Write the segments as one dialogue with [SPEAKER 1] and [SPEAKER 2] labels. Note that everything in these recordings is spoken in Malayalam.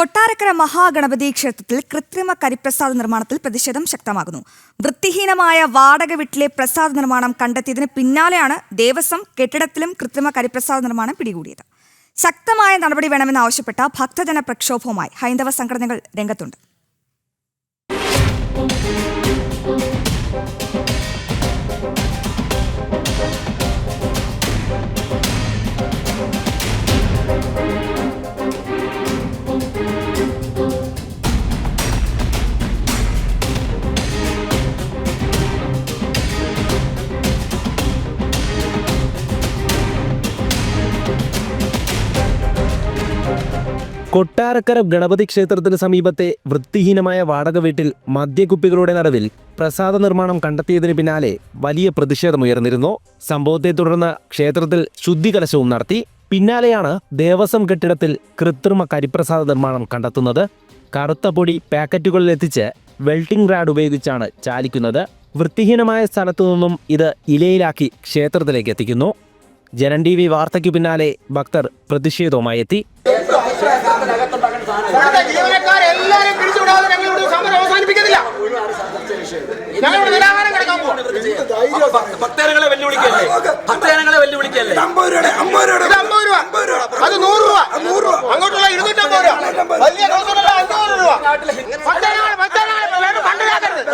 [SPEAKER 1] കൊട്ടാരക്കര മഹാഗണപതി ക്ഷേത്രത്തിൽ കൃത്രിമ കരിപ്രസാദ നിർമ്മാണത്തിൽ പ്രതിഷേധം ശക്തമാകുന്നു. വൃത്തിഹീനമായ വാടക വീട്ടിലെ പ്രസാദ നിർമ്മാണം കണ്ടെത്തിയതിന് പിന്നാലെയാണ് ദേവസ്വം കെട്ടിടത്തിലും കൃത്രിമ കരിപ്രസാദ നിർമ്മാണം പിടികൂടിയത്. ശക്തമായ നടപടി വേണമെന്നാവശ്യപ്പെട്ട ഭക്തജന പ്രക്ഷോഭവുമായി ഹൈന്ദവ സംഘടനകൾ രംഗത്തുണ്ട്.
[SPEAKER 2] കൊട്ടാരക്കര ഗണപതി ക്ഷേത്രത്തിന് സമീപത്തെ വൃത്തിഹീനമായ വാടക വീട്ടിൽ മദ്യക്കുപ്പികളുടെ നടുവിൽ പ്രസാദ നിർമ്മാണം കണ്ടെത്തിയതിന് പിന്നാലെ വലിയ പ്രതിഷേധമുയർന്നിരുന്നു സംഭവത്തെ തുടർന്ന് ക്ഷേത്രത്തിൽ ശുദ്ധികലശവും നടത്തി. പിന്നാലെയാണ് ദേവസ്വം കെട്ടിടത്തിൽ കൃത്രിമ കരിപ്രസാദ നിർമ്മാണം കണ്ടെത്തുന്നത്. കറുത്ത പൊടി പാക്കറ്റുകളിൽ എത്തിച്ച് വെൽട്ടിംഗ് റാഡ് ഉപയോഗിച്ചാണ് ചാലിക്കുന്നത്. വൃത്തിഹീനമായ സ്ഥലത്തു നിന്നും ഇത് ഇലയിലാക്കി ക്ഷേത്രത്തിലേക്ക് എത്തിക്കുന്നു. ജനൻ ടി വി വാർത്തയ്ക്ക് പിന്നാലെ ഭക്തർ പ്രതിഷേധവുമായി എത്തി.
[SPEAKER 3] ഇവിടുത്തെ ജീവനക്കാരെല്ലാരും പിരിച്ചുവിടാതെ ഞങ്ങൾ ഇവിടെ സമരം അവസാനിപ്പിക്കുന്നില്ല ഞങ്ങളുടെ ഇവിടെ നിരാഹാരം കിടക്കാൻ
[SPEAKER 4] ഭക്തജനങ്ങളെ വെല്ലുവിളിക്കല്ലേ ഭക്തജനങ്ങളെ വെല്ലുവിളിക്കല്ലേ
[SPEAKER 3] ഇത് അമ്പത് രൂപ. അത് നൂറ് രൂപ. അങ്ങോട്ടുള്ള ഇരുന്നൂറ്റമ്പത് രൂപ. വലിയ അഞ്ഞൂറ് രൂപ. ഭക്തജനങ്ങൾ ഭക്തജനങ്ങളെ വേണം മണ്ടരാക്കരുത്.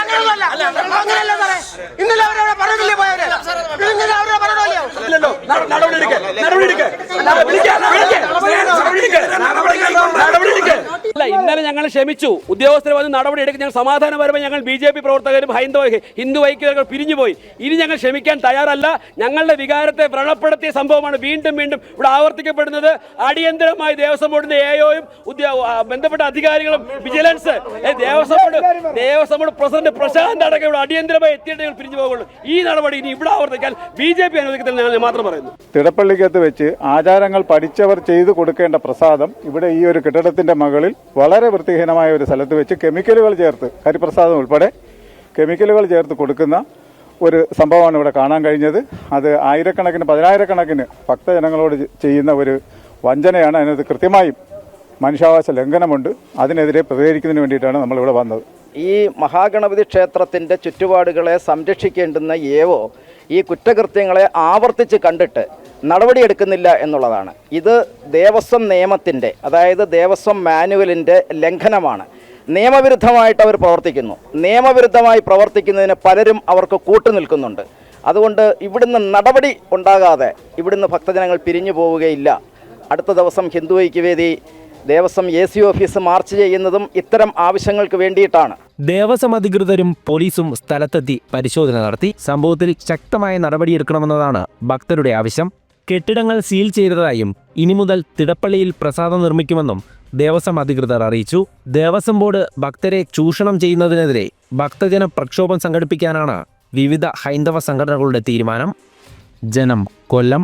[SPEAKER 3] അങ്ങനെയല്ല സാറേ. ഇന്നലെ അവരവിടെ പറഞ്ഞില്ലേ പോയവര്? ഇന്നലെ അവരുടെ
[SPEAKER 4] നട- നടപടി എടുക്ക്. നടപടി എടുക്ക്.
[SPEAKER 5] Aí ഇന്നലെ ഞങ്ങൾ ക്ഷമിച്ചു. ഉദ്യോഗസ്ഥരെ വന്ന് നടപടി എടുക്കും ഞങ്ങൾ സമാധാനപരമായി ഞങ്ങൾ ബി ജെ പി പ്രവർത്തകരും ഹൈന്ദവ ഹിന്ദു ഐക്യകൾ പിരിഞ്ഞുപോയി. ഇനി ഞങ്ങൾ ക്ഷമിക്കാൻ തയ്യാറല്ല. ഞങ്ങളുടെ വികാരത്തെ വ്രണപ്പെടുത്തിയ സംഭവമാണ് വീണ്ടും വീണ്ടും ഇവിടെ ആവർത്തിക്കപ്പെടുന്നത്. അടിയന്തരമായി ദേവസ്വം ബോർഡിന്റെ എയോയും ബന്ധപ്പെട്ട അധികാരികളും vigilance Devaswom board Devaswom board president Prashanth അടക്കം ഇവിടെ അടിയന്തരമായി എത്തിയിട്ട് ഞങ്ങൾ പിരിഞ്ഞു പോകുള്ളൂ ഈ നടപടി ഇനി ഇവിടെ ആവർത്തിക്കാൻ ബി ജെ പി അനുവദിക്കത്തില്ല ഞാൻ മാത്രം പറയുന്നു
[SPEAKER 6] തിടപ്പള്ളിക്കകത്ത് വെച്ച് ആചാരങ്ങൾ പഠിച്ചവർ ചെയ്തു കൊടുക്കേണ്ട പ്രസാദം ഇവിടെ ഈ ഒരു കെട്ടിടത്തിന്റെ മകളിൽ വളരെ വൃത്തിഹീനമായ ഒരു സ്ഥലത്ത് വെച്ച് കെമിക്കലുകൾ ചേർത്ത് ഹരിപ്രസാദം ഉൾപ്പെടെ കെമിക്കലുകൾ ചേർത്ത് കൊടുക്കുന്ന ഒരു സംഭവമാണ് ഇവിടെ കാണാൻ കഴിഞ്ഞത്. അത് ആയിരക്കണക്കിന് പതിനായിരക്കണക്കിന് ഭക്തജനങ്ങളോട് ചെയ്യുന്ന ഒരു വഞ്ചനയാണ്. അതിനകത്ത് കൃത്യമായും മനുഷ്യാവകാശ ലംഘനമുണ്ട്. അതിനെതിരെ പ്രതികരിക്കുന്നതിന് വേണ്ടിയിട്ടാണ് നമ്മളിവിടെ വന്നത്.
[SPEAKER 7] ഈ മഹാഗണപതി ക്ഷേത്രത്തിന്റെ ചുറ്റുപാടുകളെ സംരക്ഷിക്കേണ്ടുന്ന ഏവോ ഈ കുറ്റകൃത്യങ്ങളെ ആവർത്തിച്ച് കണ്ടിട്ട് നടപടിയെടുക്കുന്നില്ല എന്നുള്ളതാണ്. ഇത് ദേവസ്വം നിയമത്തിന്റെ അതായത് ദേവസ്വം മാനുവലിന്റെ ലംഘനമാണ്. നിയമവിരുദ്ധമായിട്ട് അവർ പ്രവർത്തിക്കുന്നു. നിയമവിരുദ്ധമായി പ്രവർത്തിക്കുന്നതിന് പലരും അവർക്ക് കൂട്ടുനിൽക്കുന്നുണ്ട് അതുകൊണ്ട് ഇവിടുന്ന് നടപടി ഉണ്ടാകാതെ ഇവിടുന്ന് ഭക്തജനങ്ങൾ പിരിഞ്ഞു പോവുകയില്ല. അടുത്ത ദിവസം Hindu Aikyavedi Devaswom A C office march ചെയ്യുന്നതും ഇത്തരം ആവശ്യങ്ങൾക്ക് വേണ്ടിയിട്ടാണ്.
[SPEAKER 2] ദേവസ്വം അധികൃതരും പോലീസും സ്ഥലത്തെത്തി പരിശോധന നടത്തി. സംഭവത്തിൽ ശക്തമായ നടപടിയെടുക്കണമെന്നതാണ് ഭക്തരുടെ ആവശ്യം. കെട്ടിടങ്ങൾ സീൽ ചെയ്തതായും ഇനി മുതൽ തിടപ്പള്ളിയിൽ പ്രസാദം നിർമ്മിക്കുമെന്നും ദേവസ്വം അധികൃതർ അറിയിച്ചു. ദേവസ്വം ബോർഡ് ഭക്തരെ ചൂഷണം ചെയ്യുന്നതിനെതിരെ ഭക്തജന പ്രക്ഷോഭം സംഘടിപ്പിക്കാനാണ് വിവിധ ഹൈന്ദവ സംഘടനകളുടെ തീരുമാനം. ജനം കൊല്ലം